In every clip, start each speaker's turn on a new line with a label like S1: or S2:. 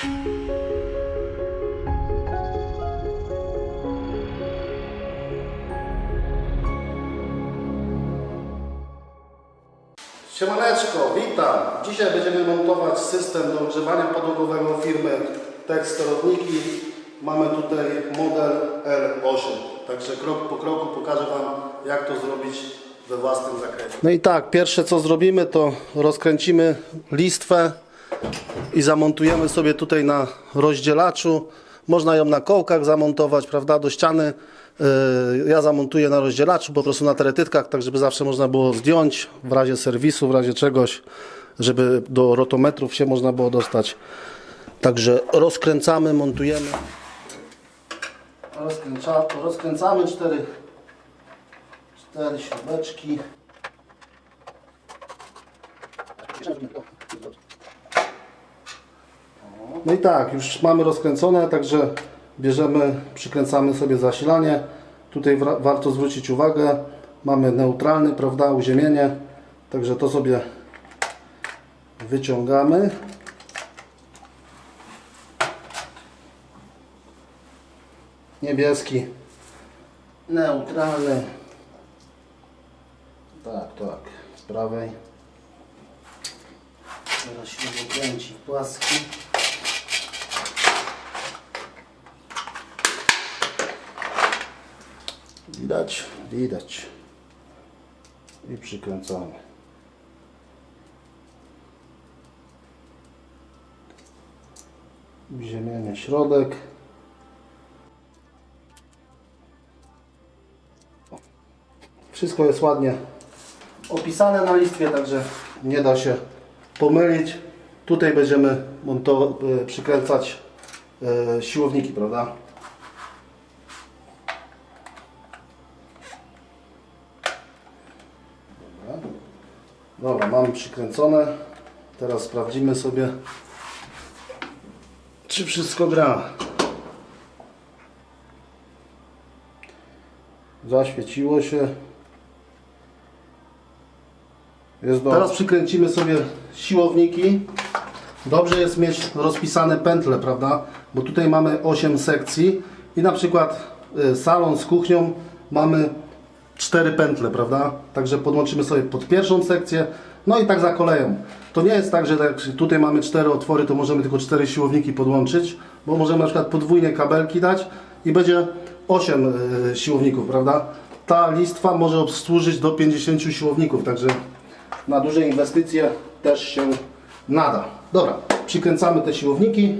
S1: Siemaneczko, witam! Dzisiaj będziemy montować system do ogrzewania podłogowego firmy Tex Sterowniki. Mamy tutaj model L8. Także krok po kroku pokażę Wam, jak to zrobić we własnym zakresie. No i tak, pierwsze co zrobimy, to rozkręcimy listwę i zamontujemy sobie tutaj na rozdzielaczu. Można ją na kołkach zamontować, prawda, do ściany. Yy, Ja zamontuję na rozdzielaczu, po prostu na teretytkach, tak żeby zawsze można było zdjąć w razie serwisu, w razie czegoś, żeby do rotometrów się można było dostać. Także rozkręcamy, montujemy. Rozkręca, rozkręcamy cztery, cztery śrubeczki. No i tak, już mamy rozkręcone, także bierzemy, przykręcamy sobie zasilanie. Tutaj warto zwrócić uwagę, mamy neutralny, prawda, uziemienie, także to sobie wyciągamy. Niebieski, neutralny. Tak, tak, z prawej. Teraz się wykręci płaski. Widać, widać. I przykręcamy. Ziemienie środek. Wszystko jest ładnie opisane na listwie, także nie da się pomylić. Tutaj będziemy montować, przykręcać e, siłowniki, prawda? Mamy przykręcone. Teraz sprawdzimy sobie, czy wszystko gra. Zaświeciło się. Jest do... Teraz przykręcimy sobie siłowniki. Dobrze jest mieć rozpisane pętle, prawda? Bo tutaj mamy 8 sekcji i na przykład y, salon z kuchnią mamy cztery pętle, prawda? Także podłączymy sobie pod pierwszą sekcję, no i tak za koleją. To nie jest tak, że jak tutaj mamy cztery otwory, to możemy tylko cztery siłowniki podłączyć, bo możemy na przykład podwójnie kabelki dać i będzie 8 y, siłowników, prawda? Ta listwa może obsłużyć do 50 siłowników, także na duże inwestycje też się nada. Dobra, przykręcamy te siłowniki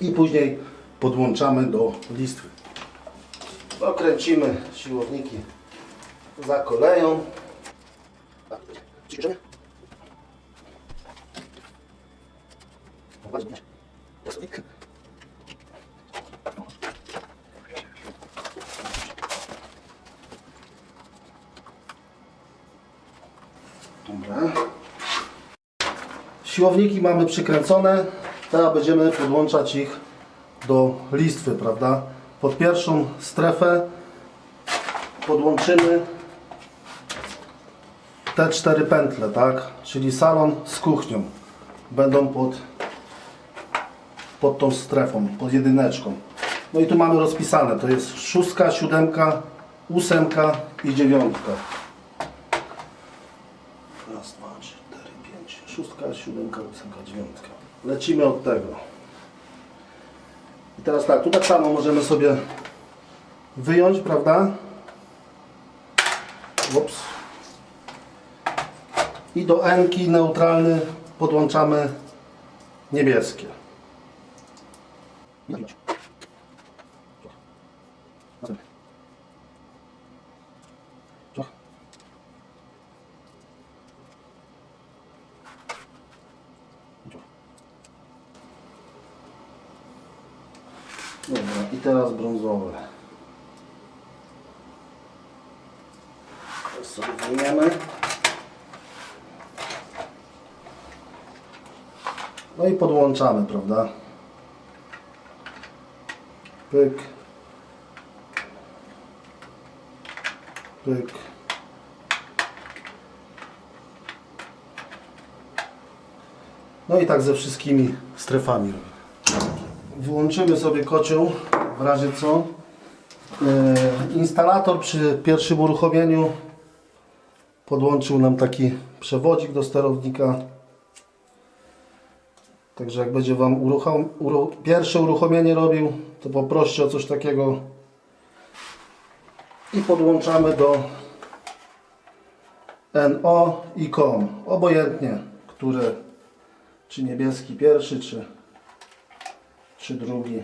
S1: i później podłączamy do listwy. Dokręcimy siłowniki za koleją. Tak, przyspieszenie. O, bardzo ładnie. Plastik. Dobra. Siłowniki mamy przykręcone. Teraz będziemy podłączać ich do listwy, prawda? Pod pierwszą strefę podłączymy te cztery pętle, tak? Czyli salon z kuchnią będą pod, pod tą strefą, pod jedyneczką. No i tu mamy rozpisane, to jest szóstka, siódemka, ósemka i dziewiątka. Raz, dwa, trzy, cztery, pięć, szóstka, siódemka, ósemka, dziewiątka. Lecimy od tego. I teraz tak, tu tak samo możemy sobie wyjąć, prawda? Ups. I do N-ki neutralny podłączamy niebieskie. Dobra, i teraz brązowe. To sobie wyjmiemy. No i podłączamy, prawda? Pyk. Pyk. No i tak ze wszystkimi strefami robimy. Wyłączymy sobie kocioł, w razie co. E, Instalator przy pierwszym uruchomieniu podłączył nam taki przewodzik do sterownika. Także jak będzie Wam uruchom, uru, pierwsze uruchomienie robił, to poproście o coś takiego i podłączamy do NO i COM. Obojętnie, który, czy niebieski pierwszy, czy, czy drugi.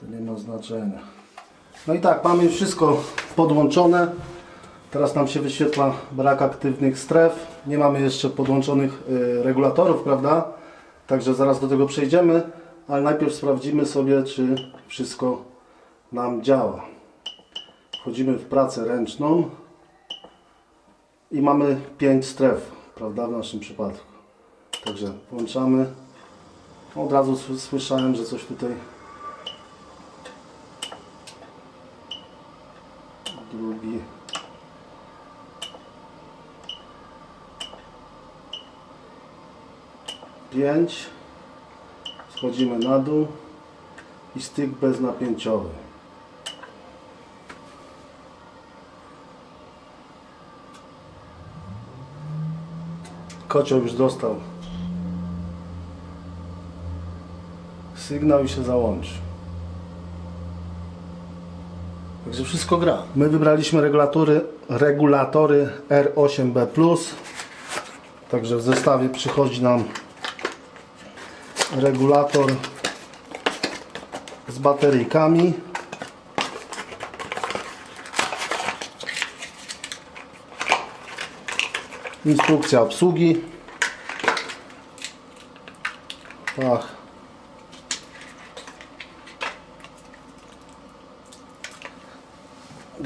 S1: To nie ma znaczenia. No i tak, mamy już wszystko podłączone. Teraz nam się wyświetla brak aktywnych stref. Nie mamy jeszcze podłączonych y, regulatorów, prawda? Także zaraz do tego przejdziemy, ale najpierw sprawdzimy sobie, czy wszystko nam działa. Wchodzimy w pracę ręczną i mamy 5 stref, prawda? W naszym przypadku. Także włączamy. Od razu słyszałem, że coś tutaj drugi. Pięć. Schodzimy na dół i styk beznapięciowy. Kocioł już dostał sygnał i się załączy. Także wszystko gra. My wybraliśmy regulatory, regulatory R8B+. Także w zestawie przychodzi nam regulator z bateryjkami. Instrukcja obsługi. Ach.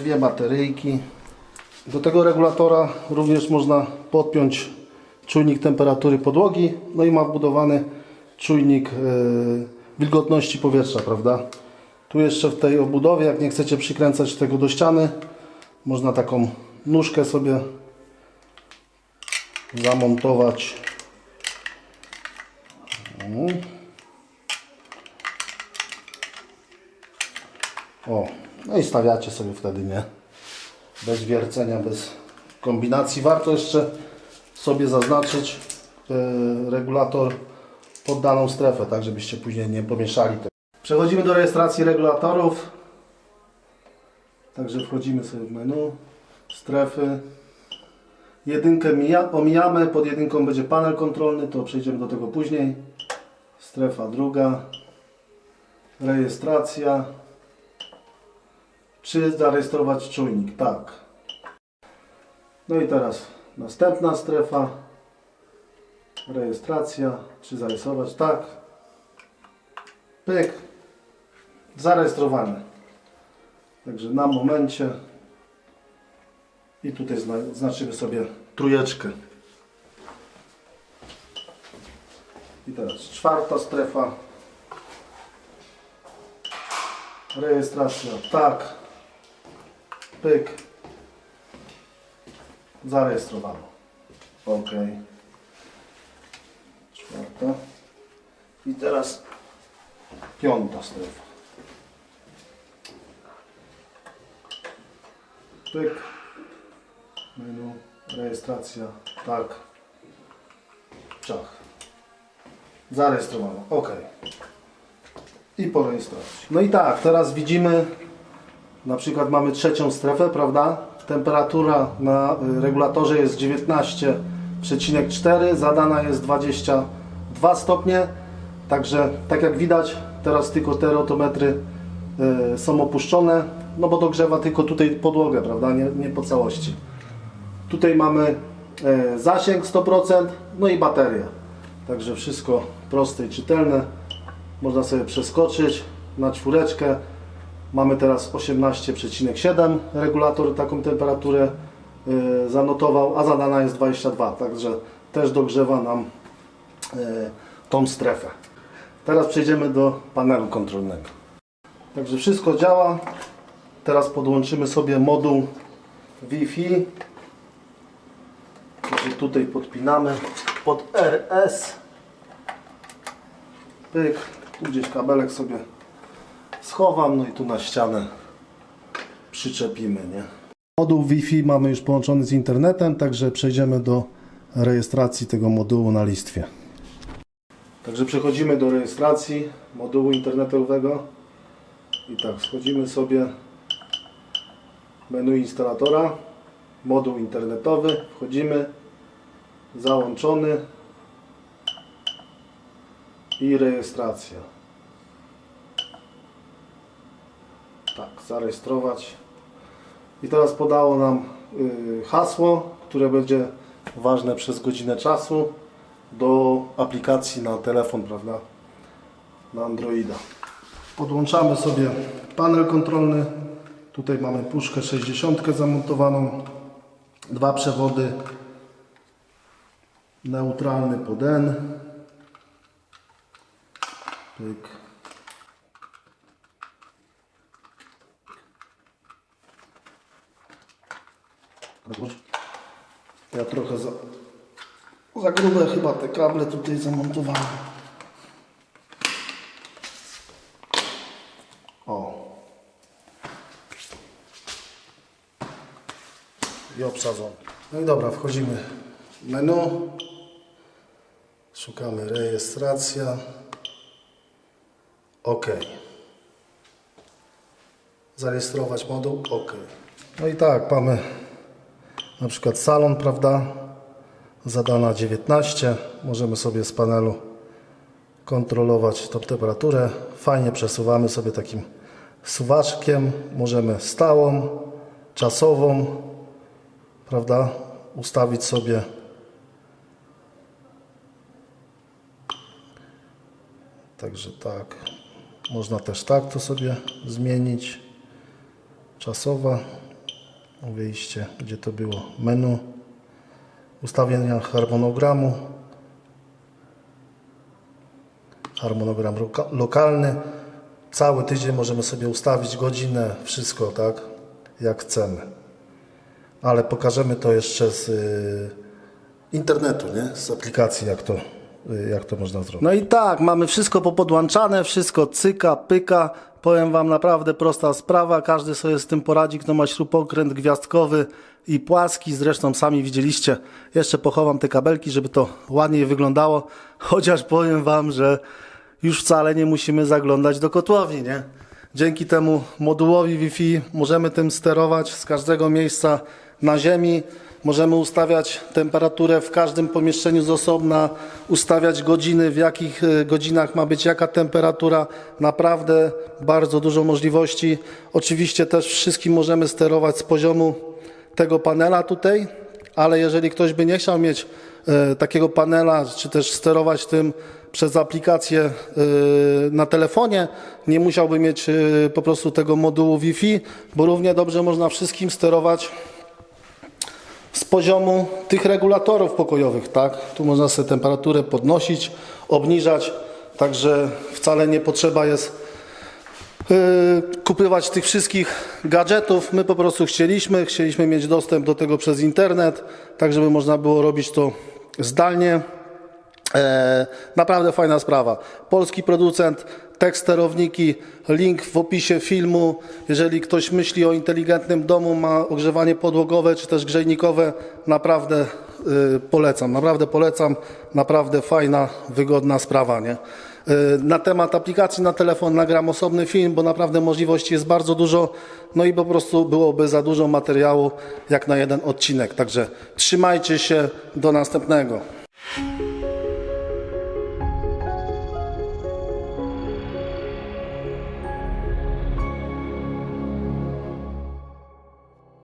S1: Dwie bateryjki. Do tego regulatora również można podpiąć czujnik temperatury podłogi, no i ma wbudowany czujnik e, wilgotności powietrza, prawda? Tu jeszcze w tej obudowie, jak nie chcecie przykręcać tego do ściany, można taką nóżkę sobie zamontować. O, no i stawiacie sobie wtedy, nie? Bez wiercenia, bez kombinacji. Warto jeszcze sobie zaznaczyć e, regulator pod daną strefę, tak żebyście później nie pomieszali tego. Przechodzimy do rejestracji regulatorów. Także wchodzimy sobie w menu, strefy. Jedynkę mija, omijamy, pod jedynką będzie panel kontrolny, to przejdziemy do tego później. Strefa druga, rejestracja. Czy zarejestrować czujnik? Tak. No i teraz następna strefa. Rejestracja. Czy zarejestrować? Tak. Pyk. Zarejestrowane. Także na momencie. I tutaj zna znaczymy sobie trójeczkę. I teraz czwarta strefa. Rejestracja. Tak. Pyk. Zarejestrowano. OK. Czwarta. I teraz piąta strefa. Pyk. Menu. Rejestracja. Tak. Czach. Zarejestrowano. OK. I po rejestracji. No i tak, teraz widzimy, na przykład mamy trzecią strefę, prawda? Temperatura na y, regulatorze jest 19,4, zadana jest 22 stopnie. Także tak jak widać, teraz tylko te rotometry y, są opuszczone, no bo dogrzewa tylko tutaj podłogę, prawda? Nie, nie po całości. Tutaj mamy e, zasięg 100%, no i bateria. Także wszystko proste i czytelne. Można sobie przeskoczyć na czwóreczkę. Mamy teraz 18,7. Regulator taką temperaturę e, zanotował, a zadana jest 22. Także też dogrzewa nam e, tą strefę. Teraz przejdziemy do panelu kontrolnego. Także wszystko działa. Teraz podłączymy sobie moduł Wi-Fi. Także tutaj podpinamy pod RS. Pyk, tu gdzieś kabelek sobie schowam, no i tu na ścianę przyczepimy, nie? Moduł Wi-Fi mamy już połączony z internetem, także przejdziemy do rejestracji tego modułu na listwie. Także przechodzimy do rejestracji modułu internetowego i tak, schodzimy sobie menu instalatora, moduł internetowy, wchodzimy, załączony i rejestracja. Tak, zarejestrować. I teraz podało nam y, hasło, które będzie ważne przez godzinę czasu do aplikacji na telefon, prawda? Na Androida. Podłączamy sobie panel kontrolny. Tutaj mamy puszkę 60 zamontowaną. Dwa przewody. Neutralny pod N. Pyk. Ja trochę za, za grube chyba te kable tutaj zamontowałem. O. I obsadzony. No i dobra, wchodzimy w menu. Szukamy rejestracja. OK. Zarejestrować moduł. OK. No i tak, mamy na przykład salon, prawda? Zadana 19. Możemy sobie z panelu kontrolować tą temperaturę. Fajnie przesuwamy sobie takim suwaczkiem. Możemy stałą, czasową, prawda? Ustawić sobie Także tak. Można też tak to sobie zmienić. Czasowa. Wyjście, gdzie to było? Menu. Ustawienia harmonogramu. Harmonogram loka lokalny. Cały tydzień możemy sobie ustawić godzinę, wszystko tak, jak chcemy. Ale pokażemy to jeszcze z y, internetu, nie? Z aplikacji, jak to, y, jak to można zrobić. No i tak, mamy wszystko popodłączane, wszystko cyka, pyka. Powiem Wam naprawdę prosta sprawa, każdy sobie z tym poradzi, kto ma śrubokręt gwiazdkowy i płaski. Zresztą sami widzieliście, jeszcze pochowam te kabelki, żeby to ładniej wyglądało. Chociaż powiem Wam, że już wcale nie musimy zaglądać do kotłowni, nie? Dzięki temu modułowi Wi-Fi możemy tym sterować z każdego miejsca na ziemi. Możemy ustawiać temperaturę w każdym pomieszczeniu z osobna, ustawiać godziny, w jakich e, godzinach ma być jaka temperatura. Naprawdę bardzo dużo możliwości. Oczywiście też wszystkim możemy sterować z poziomu tego panela tutaj, ale jeżeli ktoś by nie chciał mieć e, takiego panela, czy też sterować tym przez aplikację e, na telefonie, nie musiałby mieć po prostu tego modułu Wi-Fi, bo równie dobrze można wszystkim sterować z poziomu tych regulatorów pokojowych, tak? Tu można sobie temperaturę podnosić, obniżać, także wcale nie potrzeba jest yy, kupywać tych wszystkich gadżetów. My po prostu chcieliśmy, chcieliśmy mieć dostęp do tego przez internet, tak żeby można było robić to zdalnie. E, naprawdę fajna sprawa. Polski producent, tekst sterowniki, link w opisie filmu. Jeżeli ktoś myśli o inteligentnym domu, ma ogrzewanie podłogowe czy też grzejnikowe, naprawdę y, polecam. Naprawdę polecam. Naprawdę fajna, wygodna sprawa. Nie? Y, na temat aplikacji na telefon nagram osobny film, bo naprawdę możliwości jest bardzo dużo. No i po prostu byłoby za dużo materiału jak na jeden odcinek. Także trzymajcie się. Do następnego.